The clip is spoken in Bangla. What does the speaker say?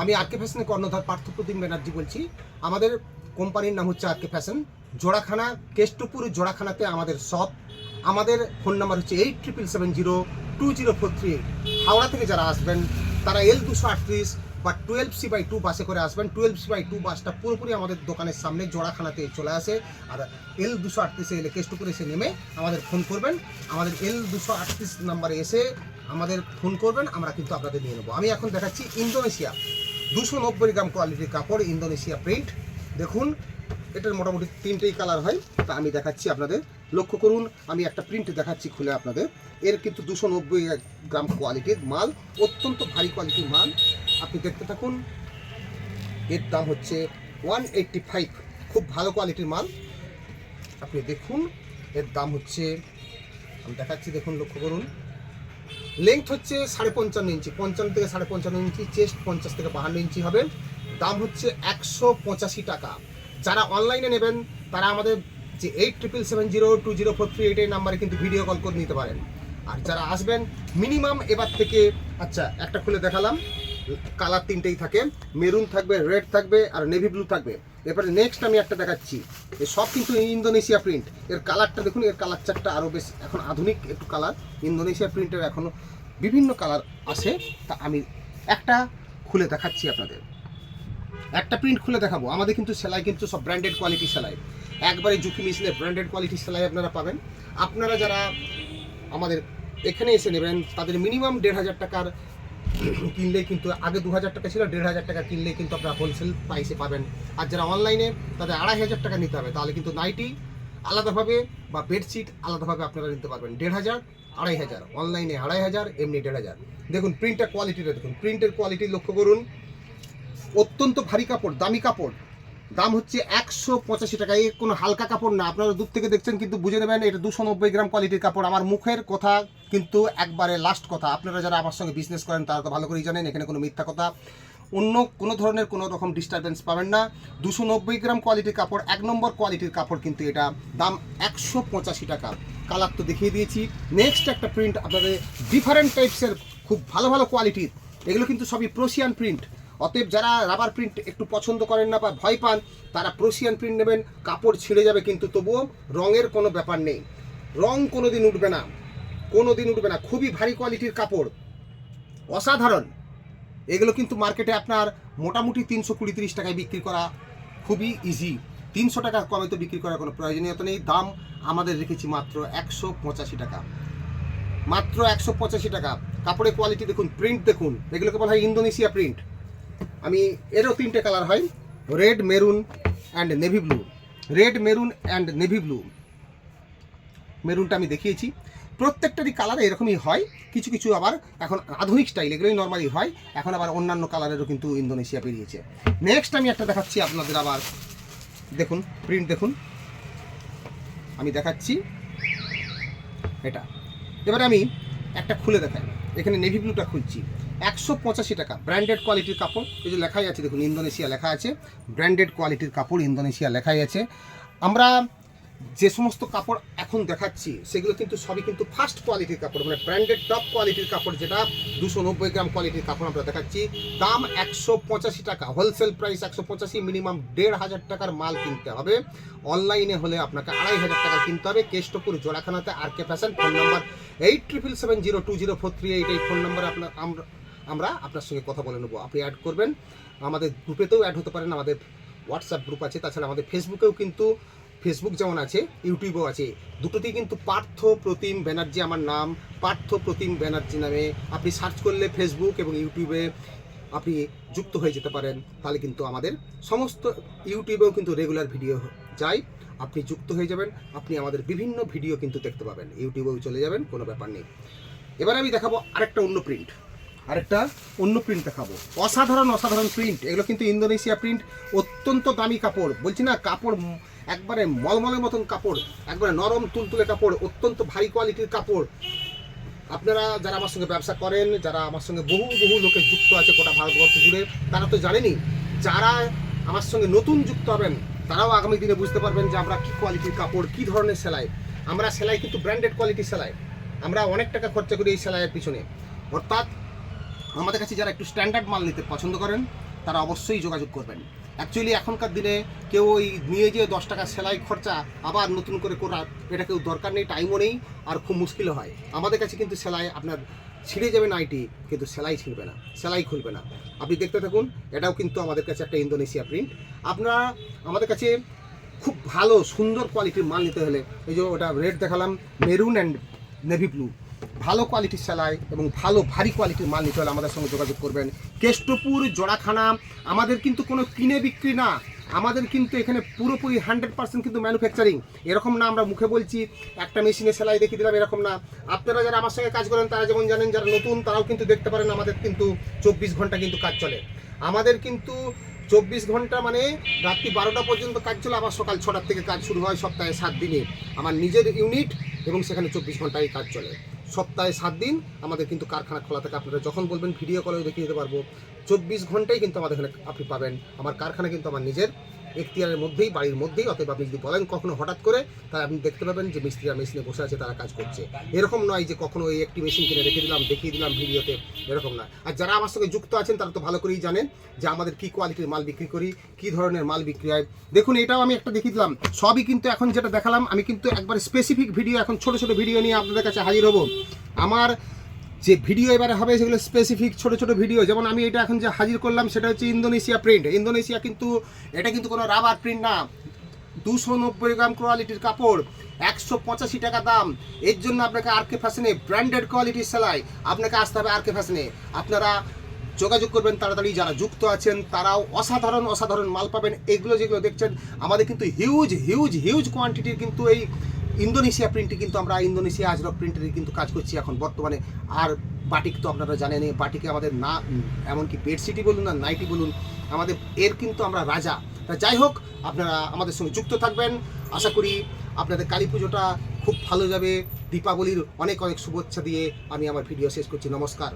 আমি আর কে ফ্যাশনের কর্ণধার পার্থপ্রতিম ব্যানার্জি বলছি। আমাদের কোম্পানির নাম হচ্ছে আর কে ফ্যাশন জোড়াখানা, কেষ্টপুর জোড়াখানাতে আমাদের শপ আমাদের ফোন নাম্বার হচ্ছে eight triple seven zero two zero four three Howrah থেকে যারা আসবেন, তারা এল দুশো আটত্রিশ বা টুয়েলভ সি বাই টু বাসে করে আসবেন। টুয়েলভ সি বাই টু বাসটা পুরোপুরি আমাদের দোকানের সামনে জোড়াখানাতে চলে আসে। আর এল দুশো আটত্রিশে এলে কেষ্টপুরে এসে নেমে আমাদের ফোন করবেন। আমাদের এল দুশো আটত্রিশ নাম্বারে এসে আমাদের ফোন করবেন। আমরা কিন্তু আপনাদের নিয়ে নেব। আমি এখন দেখাচ্ছি ইন্দোনেশিয়া। দুশো নব্বই গ্রাম কোয়ালিটির কাপড় ইন্দোনেশিয়া প্রিন্ট দেখুন, এটার মোটামুটি তিনটেই কালার হয়। তা আমি দেখাচ্ছি আপনাদের। লক্ষ্য করুন, আমি একটা প্রিন্ট দেখাচ্ছি খুলে আপনাদের। এর কিন্তু দুশো নব্বই গ্রাম কোয়ালিটির মাল, অত্যন্ত ভারী কোয়ালিটির মাল। আপনি দেখতে থাকুন, এর দাম হচ্ছে ওয়ান এইট্টি ফাইভ খুব ভালো কোয়ালিটির মাল। আপনি দেখুন, এর দাম হচ্ছে, আমি দেখাচ্ছি, দেখুন, লক্ষ্য করুন। লেংথ হচ্ছে সাড়ে পঞ্চান্ন ইঞ্চি, পঞ্চান্ন থেকে সাড়ে পঞ্চান্ন ইঞ্চি চেস্ট পঞ্চাশ থেকে বাহান্ন ইঞ্চি হবে। দাম হচ্ছে একশো পঁচাশি টাকা। যারা অনলাইনে নেবেন, তারা আমাদের যে eight triple seven zero two zero four three eight এই নাম্বারে কিন্তু ভিডিও কল করে নিতে পারেন। আর যারা আসবেন মিনিমাম এবার থেকে আচ্ছা একটা খুলে দেখালাম। কালার তিনটেই থাকে। মেরুন থাকবে, রেড থাকবে, আর নেভি ব্লু থাকবে। এরপরে নেক্সট আমি একটা দেখাচ্ছি। এ সব কিন্তু ইন্দোনেশিয়া প্রিন্ট এর কালারটা দেখুন, এর কালার চারটা আরও বেশ এখন আধুনিক একটু কালার। ইন্দোনেশিয়া প্রিন্টের এখনও বিভিন্ন কালার আসে তা আমি একটা খুলে দেখাচ্ছি আপনাদের। একটা প্রিন্ট খুলে দেখাবো। আমাদের কিন্তু সেলাই কিন্তু সব ব্র্যান্ডেড কোয়ালিটি সেলাই। একবারে ঝুঁকি মিশলে ব্র্যান্ডেড কোয়ালিটি সেলাই আপনারা পাবেন। আপনারা যারা আমাদের এখানে এসে নেবেন, তাদের মিনিমাম দেড় হাজার টাকার কিনলে কিন্তু, আগে দু হাজার টাকা ছিল, দেড় হাজার টাকা কিনলে কিন্তু আপনারা হোলসেল প্রাইসে পাবেন। আর যারা অনলাইনে তাদের আড়াই হাজার টাকা নিতে হবে। তাহলে কিন্তু নাইটি আলাদাভাবে বা বেডশিট আলাদাভাবে আপনারা নিতে পারবেন। দেড় হাজার, আড়াই হাজার। অনলাইনে আড়াই হাজার, এমনি দেড় হাজার। দেখুন প্রিন্টের কোয়ালিটিটা দেখুন। প্রিন্টের কোয়ালিটি লক্ষ্য করুন। অত্যন্ত ভারী কাপড়, দামি কাপড়। দাম হচ্ছে একশো পঁচাশি টাকা। এই কোনো হালকা কাপড় না। আপনারা দূর থেকে দেখছেন কিন্তু বুঝে নেবেন, এটা দুশো নব্বই গ্রাম কোয়ালিটির কাপড়। আমার মুখের কথা কিন্তু একবারে লাস্ট কথা। আপনারা যারা আমার সঙ্গে বিজনেস করেন, তারা তো ভালো করেই জানেন, এখানে কোনো মিথ্যা কথা। অন্য কোনো ধরনের কোনো রকম ডিস্টারবেন্স পাবেন না। দুশো নব্বই গ্রাম কোয়ালিটির কাপড়, এক নম্বর কোয়ালিটির কাপড় কিন্তু এটা। দাম একশো পঁচাশি টাকা। কালার তো দেখিয়ে দিয়েছি। নেক্সট একটা প্রিন্ট আপনাদের ডিফারেন্ট টাইপসের খুব ভালো ভালো কোয়ালিটির এগুলো কিন্তু সবই প্রোশিয়ান প্রিন্ট অতএব যারা রাবার প্রিন্ট একটু পছন্দ করেন না বা ভয় পান, তারা প্রোশিয়ান প্রিন্ট নেবেন, কাপড় ছিঁড়ে যাবে কিন্তু তবুও রঙের কোনো ব্যাপার নেই। রং কোনো দিন উঠবে না কোনো দিন উঠবে না, খুবই ভারী কোয়ালিটির কাপড়। অসাধারণ। এগুলো কিন্তু মার্কেটে আপনার মোটামুটি তিনশো কুড়ি তিরিশ টাকায় বিক্রি করা খুবই ইজি তিনশো টাকা কমে তো বিক্রি করার কোনো প্রয়োজনীয়তা নেই। দাম আমাদের রেখেছি মাত্র একশো পঁচাশি টাকা। মাত্র একশো পঁচাশি টাকা। কাপড়ের কোয়ালিটি দেখুন প্রিন্ট দেখুন। এগুলোকে বলা হয় ইন্দোনেশিয়া প্রিন্ট আমি এরও তিনটে কালার হয়। Red, maroon and navy blue red, maroon and navy blue মেরুনটা আমি দেখিয়েছি। প্রত্যেকটারই কালার এরকমই হয়। কিছু কিছু আবার এখন আধুনিক স্টাইল এগুলোই নর্মালি হয়। এখন আবার অন্যান্য কালারেরও কিন্তু ইন্দোনেশিয়া বেরিয়েছে নেক্সট আমি একটা দেখাচ্ছি আপনাদের আবার। দেখুন প্রিন্ট দেখুন। আমি দেখাচ্ছি। এটা। এবারে আমি একটা খুলে দেখাই। এখানে নেভি ব্লুটা খুলছি। একশো পঁচাশি টাকা। ব্র্যান্ডেড কোয়ালিটির কাপড়। এই যে লেখাই আছে, দেখুন, ইন্দোনেশিয়া লেখা আছে। ব্র্যান্ডেড কোয়ালিটির কাপড় ইন্দোনেশিয়া লেখাই আছে। আমরা যে সমস্ত কাপড় এখন দেখাচ্ছি, সেগুলো কিন্তু সবই কিন্তু ফার্স্ট কোয়ালিটির কাপড় মানে ব্র্যান্ডেড টপ কোয়ালিটির কাপড় যেটা দুশো নব্বই গ্রাম কোয়ালিটির কাপড় আমরা দেখাচ্ছি। দাম একশো পঁচাশি টাকা। হোলসেল প্রাইস একশো পঁচাশি মিনিমাম দেড় হাজার টাকার মাল কিনতে হবে। অনলাইনে হলে আপনাকে আড়াই হাজার টাকা কিনতে হবে। Keshtopur জোড়াখানাতে R K fashion, phone number eight triple seven zero two zero four three eight এই ফোন নাম্বারে আপনার আমরা আমরা আপনার সঙ্গে কথা বলে নেব। আপনি অ্যাড করবেন। আমাদের গ্রুপেতেও অ্যাড হতে পারেন। আমাদের হোয়াটসঅ্যাপ গ্রুপ আছে। তাছাড়া আমাদের ফেসবুকেও কিন্তু ফেসবুক যেমন আছে ইউটিউবেও আছে। দুটোতেই কিন্তু পার্থ প্রতিম ব্যানার্জি আমার নাম, পার্থ প্রতিম ব্যানার্জি নামে আপনি সার্চ করলে ফেসবুক এবং ইউটিউবে আপনি যুক্ত হয়ে যেতে পারেন। তাহলে কিন্তু আমাদের সমস্ত ইউটিউবেও কিন্তু রেগুলার ভিডিও যায়। আপনি যুক্ত হয়ে যাবেন। আপনি আমাদের বিভিন্ন ভিডিও কিন্তু দেখতে পাবেন। ইউটিউবেও চলে যাবেন। কোনো ব্যাপার নেই। এবার আমি দেখাবো আরেকটা অন্য প্রিন্ট আরেকটা অন্য প্রিন্ট দেখাবো। অসাধারণ অসাধারণ প্রিন্ট এগুলো কিন্তু ইন্দোনেশিয়া প্রিন্ট অত্যন্ত দামি কাপড়। বলছি না, কাপড় একবারে মলমলের মতন কাপড়, একবারে নরম তুলতুলে কাপড়, অত্যন্ত ভারী কোয়ালিটির কাপড়। আপনারা যারা আমার সঙ্গে ব্যবসা করেন, যারা আমার সঙ্গে বহু বহু লোকে যুক্ত আছে গোটা ভারতবর্ষ জুড়ে, তারা তো জানেনই, যারা আমার সঙ্গে নতুন যুক্ত হবেন, তারাও আগামী দিনে বুঝতে পারবেন যে আমরা কী কোয়ালিটির কাপড়, কী ধরনের সেলাই। আমরা সেলাই কিন্তু ব্র্যান্ডেড কোয়ালিটির সেলাই। আমরা অনেক টাকা খরচা করি এই সেলাইয়ের পিছনে। অর্থাৎ আমাদের কাছে যারা একটু স্ট্যান্ডার্ড মাল নিতে পছন্দ করেন, তারা অবশ্যই যোগাযোগ করবেন। অ্যাকচুয়ালি এখনকার দিনে কেউ ওই নিয়ে যেয়ে দশ টাকা সেলাই খরচা আবার নতুন করে করার এটা কেউ দরকার নেই টাইমও নেই, আর খুব মুশকিলও হয়। আমাদের কাছে কিন্তু সেলাই আপনার ছিঁড়ে যাবে নাইটি কিন্তু সেলাই ছিঁড়বে না, সেলাই খুলবে না। আপনি দেখতে থাকুন, এটাও কিন্তু আমাদের কাছে একটা ইন্দোনেশিয়া প্রিন্ট আপনারা, আমাদের কাছে খুব ভালো, সুন্দর কোয়ালিটির মাল নিতে হলে, এই যে ওটা রেড দেখালাম মেরুন অ্যান্ড নেভি ব্লু ভালো কোয়ালিটির সেলাই এবং ভালো, ভারী কোয়ালিটির মাল নিতে হলে আমাদের সঙ্গে যোগাযোগ করবেন। কেষ্টপুর, জোড়াখানা, আমাদের কিন্তু কোনো কিনে বিক্রি না। আমাদের কিন্তু এখানে পুরোপুরি হান্ড্রেড পার্সেন্ট কিন্তু ম্যানুফ্যাকচারিং এরকম না আমরা মুখে বলছি, একটা মেশিনে সেলাই দেখিয়ে দিলাম, এরকম না। আপনারা যারা আমার সঙ্গে কাজ করেন, তারা যেমন জানেন, যারা নতুন, তারাও কিন্তু দেখতে পারেন, আমাদের কিন্তু চব্বিশ ঘণ্টা কিন্তু কাজ চলে। আমাদের কিন্তু চব্বিশ ঘণ্টা মানে রাত্রি বারোটা পর্যন্ত কাজ চলে, আবার সকাল ছটার থেকে কাজ শুরু হয় সপ্তাহে সাত দিনে। আমার নিজের ইউনিট এবং সেখানে চব্বিশ ঘন্টায় কাজ চলে। সপ্তাহে সাত দিন আমাদের কিন্তু কারখানা খোলা থাকে। আপনারা যখন বলবেন ভিডিও কলেও দেখিয়ে দিতে পারব। চব্বিশ ঘন্টাই কিন্তু আমাদের এখানে আপনি পাবেন। আমার কারখানা কিন্তু আমার নিজের। এখতিয়ারের মধ্যেই, বাড়ির মধ্যেই, অতএব আপনি যদি বলেন কখনো হঠাৎ করে, তাহলে আপনি দেখতে পাবেন যে মিস্ত্রিরা মেশিনে বসে আছে, তারা কাজ করছে। এরকম নয় যে কখনো এই একটি মেশিন কিনে রেখে দিলাম, দেখিয়ে দিলাম ভিডিওতে, এরকম না আর যারা আমার সঙ্গে যুক্ত আছেন, তারা তো ভালো করেই জানেন যে আমাদের কি কোয়ালিটির মাল বিক্রি করি, কি ধরনের মাল বিক্রি হয়। দেখুন, এটাও আমি একটা দেখিয়ে দিলাম। সবই কিন্তু এখন যেটা দেখালাম, আমি কিন্তু একবার স্পেসিফিক ভিডিও এখন ছোট ছোট ভিডিও নিয়ে আপনাদের কাছে হাজির হব। আমার যে ভিডিও এবারে হবে সেগুলো স্পেসিফিক ছোট ছোট ভিডিও যেমন আমি এটা এখন যে হাজির করলাম, সেটা হচ্ছে ইন্দোনেশিয়া প্রিন্ট ইন্দোনেশিয়া কিন্তু, এটা কিন্তু কোনো রাবার প্রিন্ট না। দুশো নব্বই গ্রাম কোয়ালিটির কাপড়, একশো পঁচাশি টাকা দাম। এর জন্য আপনাকে আর কে ফ্যাশনে ব্র্যান্ডেড কোয়ালিটির সেলাই আপনাকে আসতে হবে আর কে ফ্যাশনে আপনারা যোগাযোগ করবেন, তাড়াতাড়ি যারা যুক্ত আছেন, তারাও অসাধারণ অসাধারণ মাল পাবেন। এগুলো যেগুলো দেখছেন, আমাদের কিন্তু হিউজ হিউজ হিউজ কোয়ান্টিটির কিন্তু এই ইন্দোনেশিয়া প্রিন্টে কিন্তু আমরা ইন্দোনেশিয়া আজরক প্রিন্টের কিন্তু কাজ করছি এখন বর্তমানে। আর বাটিক তো আপনারা জানেন বাটিকে আমাদের না, এমনকি বেডশিটই বলুন না নাইটি বলুন, আমাদের এর কিন্তু আমরা রাজা। তা যাই হোক, আপনারা আমাদের সঙ্গে যুক্ত থাকবেন। আশা করি আপনাদের কালী পুজোটা খুব ভালো যাবে। দীপাবলির অনেক অনেক শুভেচ্ছা দিয়ে আমি আমার ভিডিও শেষ করছি। নমস্কার।